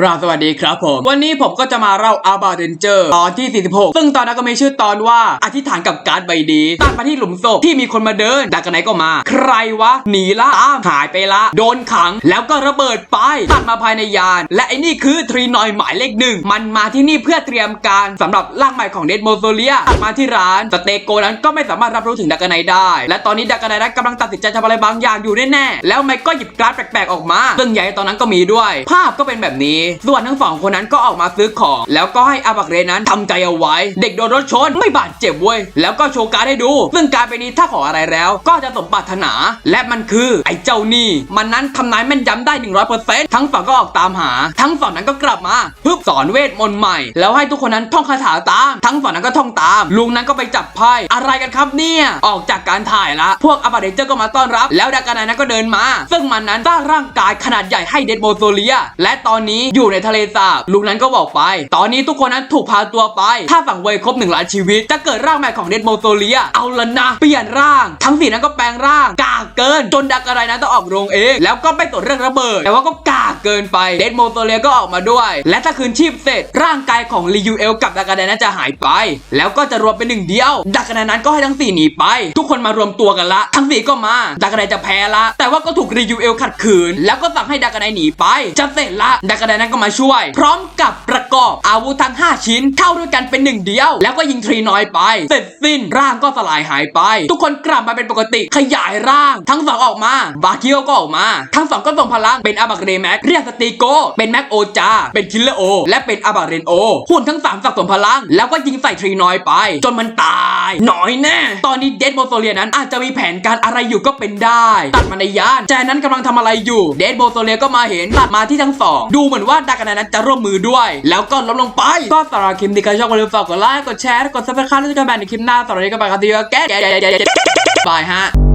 กราบสวัสดีครับผม วันนี้ผมก็จะมาเล่าอาบาเดนเจอร์ตอนที่ 46 ซึ่งตอนนั้นก็มีชื่อตอนว่าอธิษฐานกับการ์ดใบดีตัดมาที่หลุมศพที่มีคนมาเดินดักกันไหนก็มา ใครวะ หนีละตามหายไปละ โดนขัง แล้วก็ระเบิดไปตัดมาภายในยาน และไอ้นี่คือทรีนอยหมายเลขหนึ่ง มันมาที่นี่เพื่อเตรียมการสำหรับร่างใหม่ของเดดโมโซเลียตัดมาที่ร้านสเตโกนั้นก็ไม่สามารถรับรู้ถึงดักกันไหนได้ และตอนนี้ดักกันไหนกำลังตัดสินใจทำอะไรบางอย่างอยู่แน่ๆแล้วไมค์ก็หยิบการ์ดแปลกๆออกมา ซึ่งใหญ่ตอนนั้นก็มีด้วย ภาพก็เป็นแบบนี้ส่วนทั้งสองคนนั้นก็ออกมาซื้อของ แล้วก็ให้อาบักเรนั้นทำใจเอาไว้ เด็กโดนรถชนไม่บาดเจ็บเว้ย แล้วก็โชว์การ์ดให้ดู ซึ่งการดใบนี้ถ้าขออะไรแล้ว ก็จะสมปรารถนา และมันคือไอ้เจ้านี่ มันนั้นทำนายแม่นยำได้ 100%ทั้งสองก็ออกตามหา ทั้งสองนั้นก็กลับมาปึ๊บสอนเวทมนต์ใหม่ แล้วให้ทุกคนนั้นท่องคาถาตาม ทั้งสองนั้นก็ท่องตาม ลุงนั้นก็ไปจับไพ่ อะไรกันครับเนี่ย ออกจากการถ่ายละ พวกอาบาเดเจอร์ก็มาต้อนรับ แล้วดากานานั้นก็เดินมา ซึ่งมันนั้นสร้างร่างกายขนาดใหญ่ให้เดดโมโซเลีย และตอนนี้อยู่ในทะเลสาบลุงนั้นก็บอกไป ตอนนี้ทุกคนนั้นถูกพาตัวไป ถ้าฝั่งเวยครบหนึ่งล้านชีวิต จะเกิดร่างใหม่ของเดดโมโซเลีย เอาละนะ เปลี่ยนร่าง ทั้งสี่นั้นก็แปลงร่าง กากเกิน จนดากาไรนั้นต้องออกโรงเอง แล้วก็ไปตรวจเรื่องระเบิด แต่ว่าก็กากเกินไปเดดโมโตเลียก็ออกมาด้วย และถ้าคืนชีพเสร็จ ร่างกายของรียูเอลกับดากาไนนั้นจะหายไป แล้วก็จะรวมเป็นหนึ่งเดียวดากาไนนั้นก็ให้ทั้งสี่หนีไป ทุกคนมารวมตัวกันละ ทั้งสี่ก็มาดากาไนจะแพ้ละ แต่ว่าก็ถูกรียูเอลขัดขืน แล้วก็สั่งให้ดากาไนหนีไปจะเสร็จละดากาไนนั้นก็มาช่วย พร้อมกับประกอบ อาวุธทั้ง 5 ชิ้น เข้าด้วยกันเป็นหนึ่งเดียว แล้วก็ยิงทรีน้อยไป เสร็จสิ้นร่างก็สลายหายไป ทุกคนกลับมาเป็นปกติขยายร่าง ทั้งสองออกมา บาคิโอก็ออกมา ทั้งสองก็ส่งพลังเป็นอาบักเรแม็กเรียกสตีโก เป็นแม็กโอจา เป็นคิลเลอร์โอ และเป็นอาบักเรนโอหุ่นทั้งสามสะสมพลัง แล้วก็ยิงใส่ทรีน้อยไป จนมันตายหน่อยแน่ ตอนนี้เดดโมโซเลียนั้นอาจจะมีแผนการอะไรอยู่ก็เป็นได้ ตัดมาในยานแจนั้นกำลังทำอะไรอยู่เดดโมโซเลียก็มาเห็นตัดมาที่ทั้งสองดูเหมือนว่าดากานานั้นจะร่วมมือด้วย แล้วก็ล้มลงไป ก็สำหรับคลิปนี้ก็ชอบก็อย่าลืมฝากกดไลค์ กดแชร์ กดซับสไครต์แล้วเจอกระดิ่ในคลิปหน้าสำหรับวันนี้ก็ไปครับที่ว่าแก๊บายฮะ